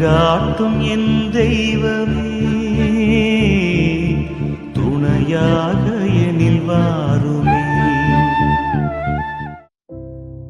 வழிகாட்டும் என் தெய்வமே. துணையாக எனில் வாருமே.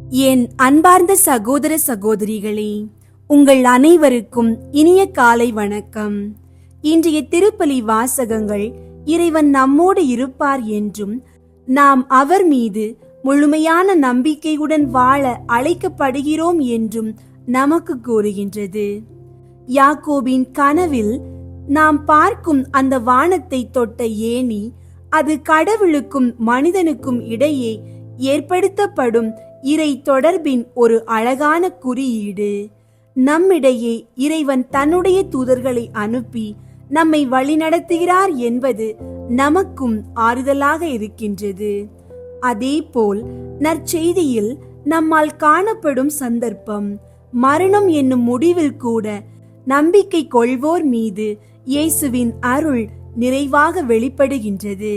என் அன்பார்ந்த சகோதர சகோதரிகளே உங்கள் அனைவருக்கும் இனிய காலை வணக்கம். இன்றைய திருப்பலி வாசகங்கள் இறைவன் நம்மோடு இருப்பார் என்றும் நாம் அவர் மீது முழுமையான நம்பிக்கையுடன் வாழ அழைக்கப்படுகிறோம் என்றும் நமக்கு கூறுகின்றது. யாக்கோபின் கனவில் நாம் பார்க்கும் அந்த வானத்தை தொட்ட ஏணி அது கடவுளுக்கும் மனிதனுக்கும் இடையே ஏற்படுத்தப்படும் இறை தொடர்பின் ஒரு அழகான குறியீடு. நம்மிடையே இறைவன் தன்னுடைய தூதர்களை அனுப்பி நம்மை வழிநடத்துகிறார் என்பது நமக்கும் ஆறுதலாக இருக்கின்றது. அதேபோல் நற்செய்தியில் நம்மால் காணப்படும் சந்தர்ப்பம் மரணம் என்னும் முடிவில் கூட நம்பிக்கை கொள்வோர் மீது இயேசுவின் அருள் நிறைவாக வெளிப்படுகின்றது.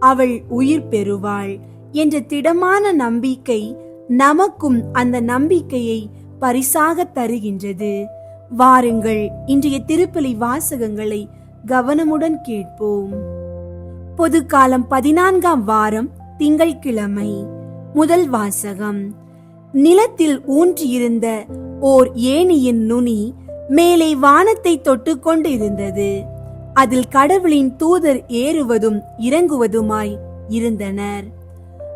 அவள் உயிர் பெறுவாள் என்ற திடமான நம்பிக்கை நமக்கும் அந்த நம்பிக்கையை பரிசாக தருகின்றது. வாருங்கள் இன்றைய திருப்பலி வாசகங்களை கவனமுடன் கேட்போம். பொதுக்காலம் பதினான்காம் வாரம் திங்கள்கிழமை முதல் வாசகம். நிலத்தில் ஊன்றியிருந்த ஓர் ஏணியின் நுனி மேலே வானத்தை தொட்டுக்கொண்டு இருந்தது அதில் கடவுளின் தூதர் ஏறுவதும் இறங்குவதுமாய் இருந்தனர்.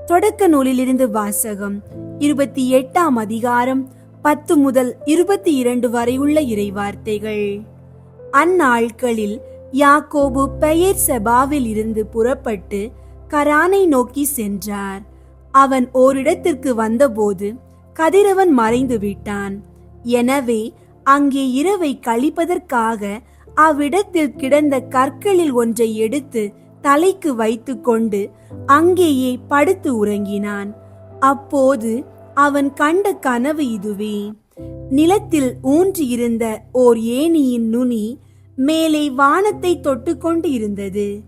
தொடக்க நூலிலிருந்து வாசகம் இருபத்தி எட்டாம் அதிகாரம் பத்து முதல் இருபத்தி இரண்டு வரை உள்ள இறைவார்த்தைகள். அந்நாட்களில் யாக்கோபு பெயர் செபாவில் இருந்து புறப்பட்டு கரானை நோக்கி சென்றார். அவன் ஓரிடத்திற்கு வந்தபோது கதிரவன் மறைந்து விட்டான் எனவே அங்கே இரவை கழிப்பதற்காக அவ்விடத்தில் கிடந்த கற்களில் ஒன்றை எடுத்து தலைக்கு வைத்துக்கொண்டு அங்கேயே படுத்து உறங்கினான். அப்போது அவன் கண்ட கனவு இதுவே. நிலத்தில் ஊன்றியிருந்த ஓர் ஏணியின் நுனி மேலே வானத்தை தொட்டுக்கொண்டு இருந்தது.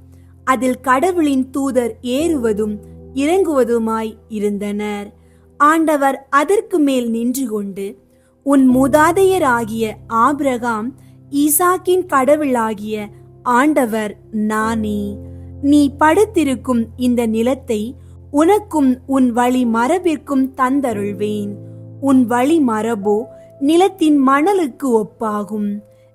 அதில் கடவுளின் தூதர் ஏறுவதும் இறங்குவதுமாய் இருந்தனர். ஆண்டவர் அதற்கு மேல் நின்று கொண்டு உன் மூதாதையராகிய ஆபிரகாம் ஈசாக்கின் கடவுளாகிய ஆண்டவர் நானே. நீ படுத்திருக்கும் இந்த நிலத்தை உனக்கும் உன் வழி மரபிற்கும் தந்தருள்வேன். உன் வழி மரபோ நிலத்தின் மணலுக்கு ஒப்பாகும்.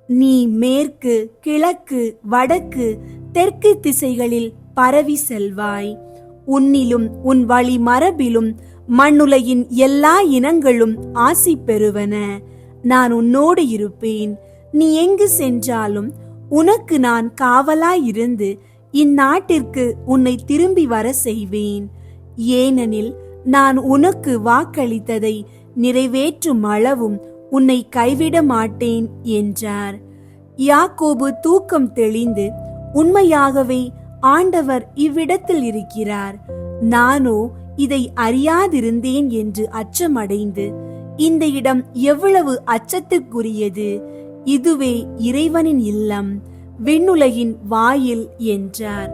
நீ மேற்கு கிழக்கு வடக்கு தெற்கு திசைகளில் பரவி செல்வாய். உன்னிலும் உன் வழி மரபிலும் மண்ணுலையின் எல்லா இனங்களும் ஆசி பெறுவன. நான் உன்னோடு இருப்பேன். நீ எங்கு சென்றாலும் உனக்கு நான் காவலாயிருந்து இந்நாட்டிற்கு உன்னை திரும்பி வர செய்வேன். ஏனெனில் நான் உனக்கு வாக்களித்ததை நிறைவேற்றும் அளவும் உன்னை கைவிட மாட்டேன் என்றார். யாக்கோபு தூக்கம் தெளிந்து உண்மையாகவே ஆண்டவர் இவ்விடத்தில் இருக்கிறார். நானோ இதை அறியாதிருந்தேன் என்று அச்சமடைந்து இந்த இடம் எவ்வளவு அச்சத்துக்குரியது இதுவே இறைவனின் இல்லம் விண்ணுலகின் வாயில் என்றார்.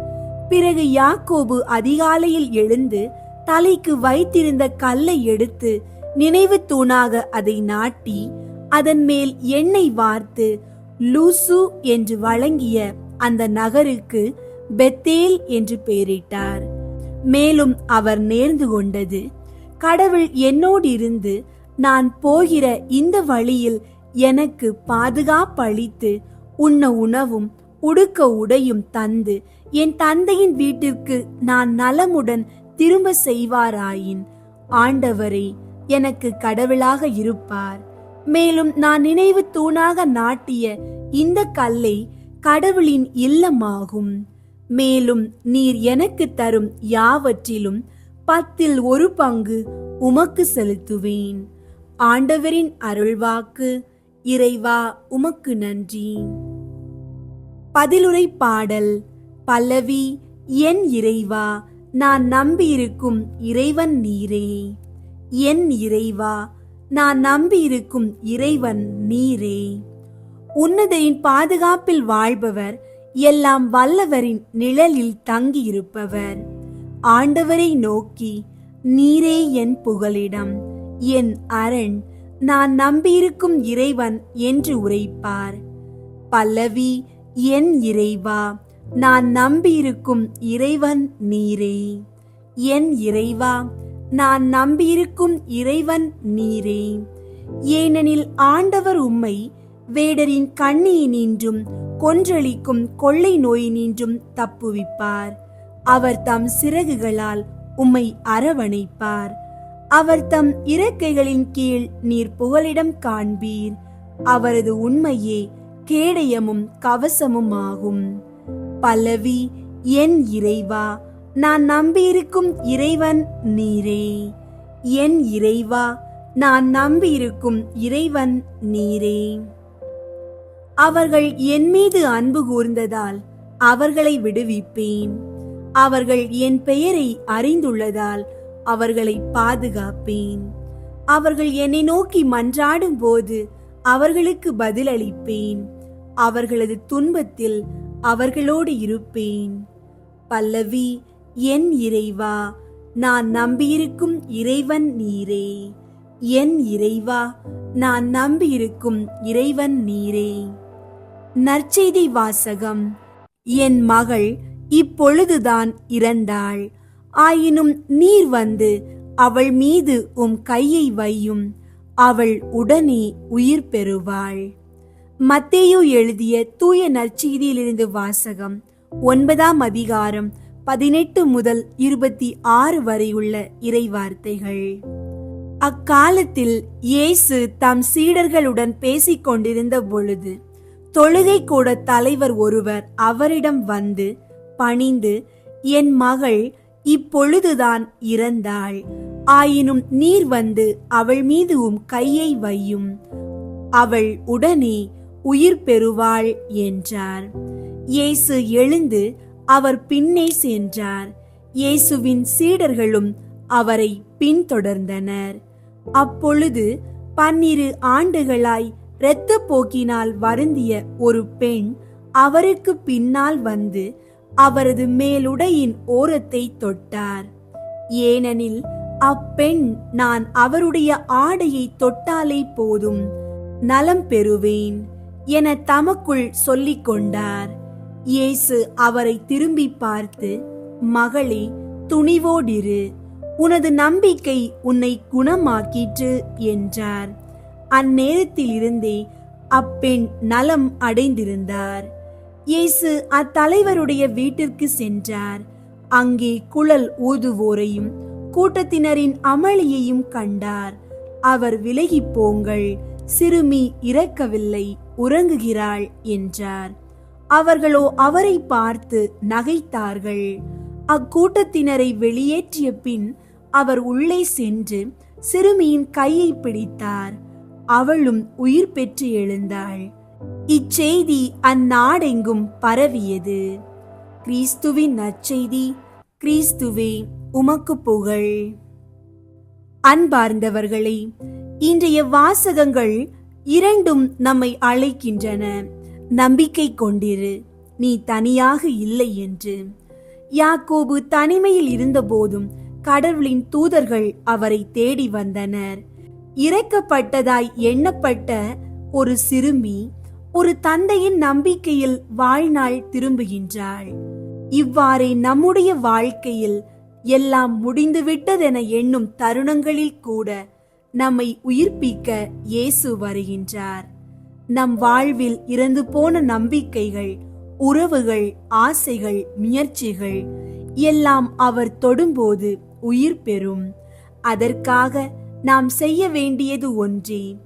பிறகு யாக்கோபு அதிகாலையில் எழுந்து தலைக்கு வைத்திருந்த கல்லை எடுத்து நினைவு தூணாக அதை நாட்டி அதன் மேல் எண்ணெய் வார்த்து லூசு என்று வழங்கிய அந்த நகருக்கு பெத்தேல் என்று பெயரிட்டார். மேலும் அவர் நேர்ந்து கொண்டது. கடவுள் என்னோடு இருந்து நான் போகிற இந்த வழியில் எனக்கு பாதுகாப்பளித்து உண்ண உணவும் உடுக்க உடையும் தந்து என் தந்தையின் வீட்டிற்கு நான் நலமுடன் திரும்ப செய்வாராயின். ஆண்டவரே எனக்கு கடவுளாக இருப்பார். மேலும் நான் நினைவு தூணாக நாட்டிய இந்த கல்லை கடவுளின் இல்லமாகும். மேலும் நீர் எனக்கு தரும் யாவற்றிலும் பத்தில் ஒரு பங்கு உமக்கு செலுத்துவேன். ஆண்டவரின் அருள்வாக்கு இறைவா உமக்கு நன்றி. பதிலுரை பாடல் பல்லவி என் இறைவா நான் நம்பியிருக்கும் இறைவன் நீரே. என் இறைவா நான் நம்பியிருக்கும் இறைவன் நீரே. உன்னதரின் பாதுகாப்பில் வாழ்பவர் எல்லாம் வல்லவரின் நிழலில் தங்கியிருப்பவர். ஆண்டவரை நோக்கி நீரே என் புகலிடம் என் அரண் நான் நம்பியிருக்கும் இறைவன் என்று உரைப்பார். பல்லவி என் இறைவா நான் நம்பியிருக்கும் இறைவன் நீரே. என் இறைவா நான் நம்பியிருக்கும் இறைவன் நீரே. ஏனெனில் ஆண்டவர் உம்மை வேடரின் கண்ணியினின்றும் கொன்றளிக்கும் கொள்ளை நோயினின்றும் தப்புவிப்பார். அவர் தம் சிறகுகளால் உம்மை அரவணைப்பார். அவர் தம் இறக்கைகளின் கீழ் நீர் புகலிடம் காண்பீர். அவரது உண்மையே கேடயமும் கவசமும் ஆகும் பல்லவி என் இறைவா நான் நம்பியிருக்கும் இறைவன் நீரே. என் இறைவா நான் நம்பியிருக்கும் இறைவன் நீரே. அவர்கள் என் மீது அன்பு கூர்ந்ததால் அவர்களை விடுவிப்பேன். அவர்கள் என் பெயரை அறிந்துள்ளதால் அவர்களை பாதுகாப்பேன். அவர்கள் என்னை நோக்கி மன்றாடும் போது அவர்களுக்கு பதிலளிப்பேன். அவர்களது துன்பத்தில் அவர்களோடு இருப்பேன். பல்லவி என் இறைவா நான் நம்பியிருக்கும் இறைவன் நீரே. என் இறைவா நான் நம்பியிருக்கும் இறைவன் நீரே. நற்செய்தி வாசகம். என் மகள் இப்பொழுதுதான் இறந்தாள். ஆயினும் நீர் வந்து அவள் மீது உம் கையை வையும். அவள் உடனே உயிர் பெறுவாள். மத்தேயு எழுதிய தூய நற்செய்தியிலிருந்து வாசகம் ஒன்பதாம் அதிகாரம் பதினெட்டு முதல் இருபத்தி ஆறு வரையுள்ள இறைவார்த்தைகள். அக்காலத்தில் இயேசு தம் சீடர்களுடன் பேசிக் கொண்டிருந்த பொழுது தொழுகை கூட தலைவர் ஒருவர் அவரிடம் வந்து பணிந்து என் மகள் இப்பொழுதுதான் இறந்தாள். ஆயினும் நீர் வந்து அவள் மீது உம் கையை வையும். அவள் உடனே உயிர் பெறுவாள் என்றார். இயேசு எழுந்து அவர் பின்னே சென்றார். இயேசுவின் சீடர்களும் அவரை பின்தொடர்ந்தனர். அப்பொழுது பன்னிரு ஆண்டுகளாய் இரத்த போக்கினால் வருந்திய ஒரு பெண் அவருக்கு பின்னால் வந்து அவரது மேலுடையின் ஓரத்தை தொட்டார். ஏனெனில் அப்பெண் நான் அவருடைய ஆடையை தொட்டாலே போதும் நலம் பெறுவேன் என தமக்குள் சொல்லிக் கொண்டார். இயேசு அவரை திரும்பி பார்த்து மகளே துணிவோடிரு உனது நம்பிக்கை உன்னை குணமாக்கிற்று என்றார். அந்நேரத்திலிருந்தே அப்பெண் நலம் அடைந்திருந்தார். இயேசு அத்தலைவருடைய வீட்டிற்கு சென்றார். அங்கே குழல் ஊதுவோரையும் கூட்டத்தினரின் அமளியையும் கண்டார். அவர் விலகிப் போங்கள் சிறுமி இறக்கவில்லை உறங்குகிறாள் என்றார். அவர்களோ அவரை பார்த்து நகைத்தார்கள். அக்கூட்டத்தினரை வெளியேற்றிய பின் அவர் உள்ளே சென்று சிறுமியின் கையை பிடித்தார். அவளும் உயிர் பெற்று எழுந்தாள். இச்செய்தி அந்நாடெங்கும் பரவியது. கிறிஸ்துவின் நற்செய்தி கிறிஸ்துவே உமக்கு புகழ். அன்பார்ந்தவர்களே இன்றைய வாசகங்கள் இரண்டும் நம்மை அழைக்கின்றன. நம்பிக்கை கொண்டிரு நீ தனியாக இல்லை என்று. யாக்கோபு தனிமையில் இருந்தபோதும் கடவுளின் தூதர்கள் அவரை தேடி வந்தனர். இறக்கப்பட்டதாய் எண்ணப்பட்ட ஒரு சிறுமி ஒரு தந்தையின் நம்பிக்கையில் வாழ்நாள் திரும்புகின்றாள். இவ்வாறே நம்முடைய வாழ்க்கையில் எல்லாம் முடிந்துவிட்டதென எண்ணும் தருணங்களில் கூட நம்மை உயிர்ப்பிக்க இயேசு வருகின்றார். நம் வாழ்வில் இறந்து போன நம்பிக்கைகள் உறவுகள் ஆசைகள் முயற்சிகள் எல்லாம் அவர் தொடும்போது உயிர் பெறும். அதற்காக நாம் செய்ய வேண்டியது ஒன்றே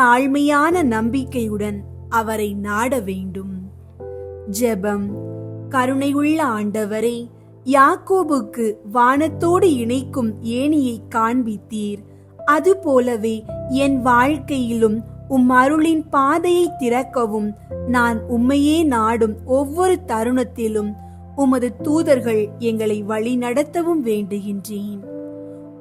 தாழ்மையான நம்பிக்கையுடன் அவரை நாட வேண்டும். ஜெபம். கருணையுள்ள ஆண்டவரே யாக்கோபுக்கு வானத்தோடு இணைக்கும் ஏணியை காண்பித்தீர். அதுபோலவே என் வாழ்க்கையிலும் உம் அருளின் பாதையை திறக்கவும் நான் உம்மையே நாடும் ஒவ்வொரு தருணத்திலும் உமது தூதர்கள் எங்களை வழிநடத்தவும் வேண்டுகின்றேன்.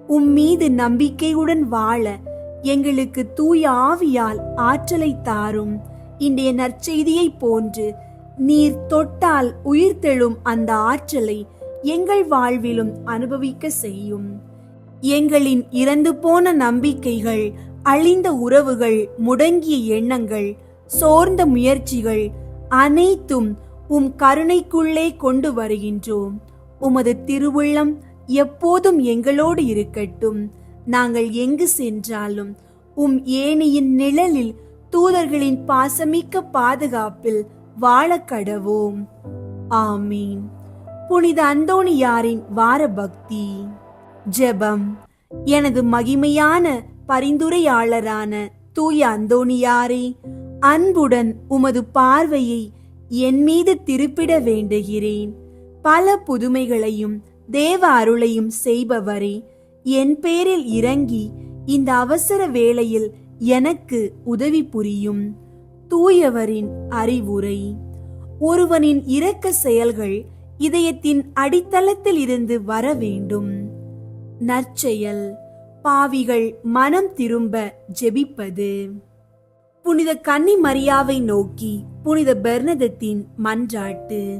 உம் மீது நம்பிக்கையுடன் வாழ எங்களுக்கு தூய ஆவியால் ஆற்றலை தாரும். இன்றைய நற்செய்தியை போன்று நீர் தொட்டால் உயிர்த்தெழும் அந்த ஆற்றலை எங்கள் வாழ்விலும் அனுபவிக்க செய்யும். எங்களின் இறந்து போன நம்பிக்கைகள் அழிந்த உறவுகள் முடங்கிய எண்ணங்கள் சோர்ந்த முயற்சிகள் அனைத்தும் உம் கருணைக்குள்ளே கொண்டு வருகின்றோம். உமது திருவுள்ளம் எப்போதும் எங்களோடு இருக்கட்டும். நாங்கள் எங்கு சென்றாலும் உம் ஏனையின் நிழலில் தூதர்களின் பாசமிக்க பாதுகாப்பில் வாழ கடவோம். ஆமீன். புனித அந்தோணியாரின் வார பக்தி ஜெபம். எனது மகிமையான பரிந்துரையாளரான தூய அந்தோணியாரே அன்புடன் உமது பார்வையை என் மீது திருப்பிட வேண்டுகிறேன். பல புதுமைகளையும் தேவ அருளையும் செய்பவரே என் பேரில் இறங்கி இந்த அவசர வேளையில் எனக்கு உதவி புரியும். தூயவரின் அறிவுரை. ஒருவனின் இரக்க செயல்கள் இதயத்தின் அடித்தளத்தில் இருந்து வர வேண்டும். நற்செயல். பாவிகள் மனம் திரும்ப ஜெபிப்பது. புனித கன்னி மரியாவை நோக்கி புனித பெர்னதத்தின் மன்றாட்டு.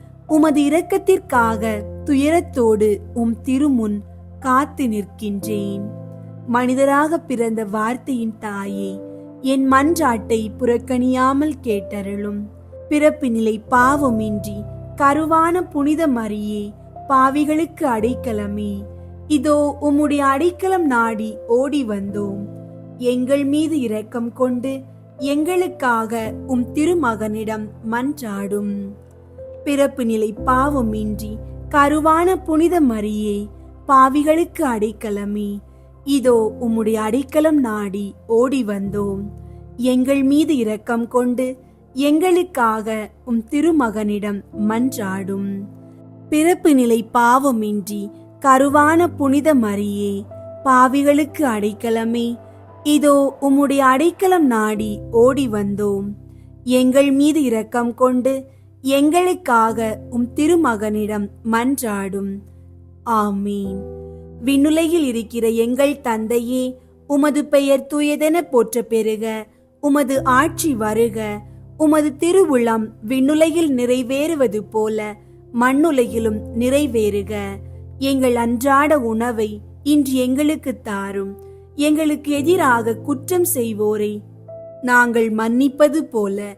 உமது இரக்கத்திற்காக துயரத்தோடு உம் திருமுன் காத்து நிற்கின்றேன். மனிதராக பிறந்த வார்த்தையின் தாயே என் மன்றாட்டை புறக்கணியாமல் கேட்டருளும். பிறப்பினிலை பாவமின்றி கருவான புனித மரியே பாவிகளுக்கு அடைக்கலமே. இதோ உம்முடைய அடைக்கலம் நாடி ஓடி வந்தோம். எங்கள் மீது இரக்கம் கொண்டு எங்களுக்காக உம் திருமகனிடம் மன்றாடும். பிறப்பு நிலை பாவமின்றி கருவான புனித மரியே பாவிகளுக்கு அடைக்கலமே. இதோ உம்முடைய அடைக்கலம் நாடி ஓடி வந்தோம். எங்கள் மீது இரக்கம் கொண்டு எங்களுக்காக உம் திருமகனிடம் மன்றாடும். பிறப்பு நிலை பாவமின்றி கருவான புனித மரியே பாவிகளுக்கு அடைக்கலமே. இதோ உம்முடைய அடைக்கலம் நாடி ஓடி வந்தோம். எங்கள் மீது இரக்கம் கொண்டு எங்களுக்காக உம் திருமகனிடம் மன்றாடும். ஆமீன். விண்ணுலையில் இருக்கிற எங்கள் தந்தையே உமது பெயர் தூயதென போற்ற பெறுக உமது ஆட்சி வருக உமது திருவுளம் விண்ணுலையில் நிறைவேறுவது போல மண்ணுலகிலும் நிறைவேறுக. எங்கள் அன்றாட உணவை இன்று எங்களுக்கு தாரும். எங்களுக்கு எதிராக குற்றம் செய்வோரை நாங்கள் மன்னிப்பது போல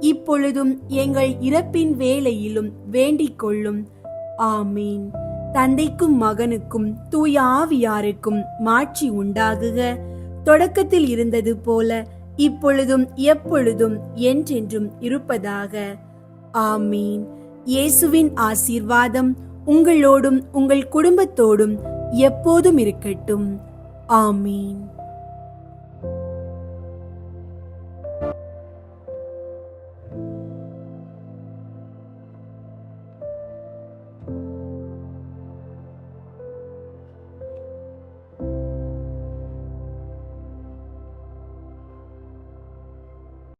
இப்பொழுதும் எங்கள் இறப்பின் வேலையிலும் வேண்டிக் கொள்ளும் ஆமீன். தந்தைக்கும் மகனுக்கும் தூய ஆவியாருக்கும் மாட்சி உண்டாகுக. தொடக்கத்தில் இருந்தது போல இப்பொழுதும் எப்பொழுதும் என்றென்றும் இருப்பதாக. ஆமீன். இயேசுவின் ஆசீர்வாதம் உங்களோடும் உங்கள் குடும்பத்தோடும் எப்போதும் இருக்கட்டும். ஆமீன்.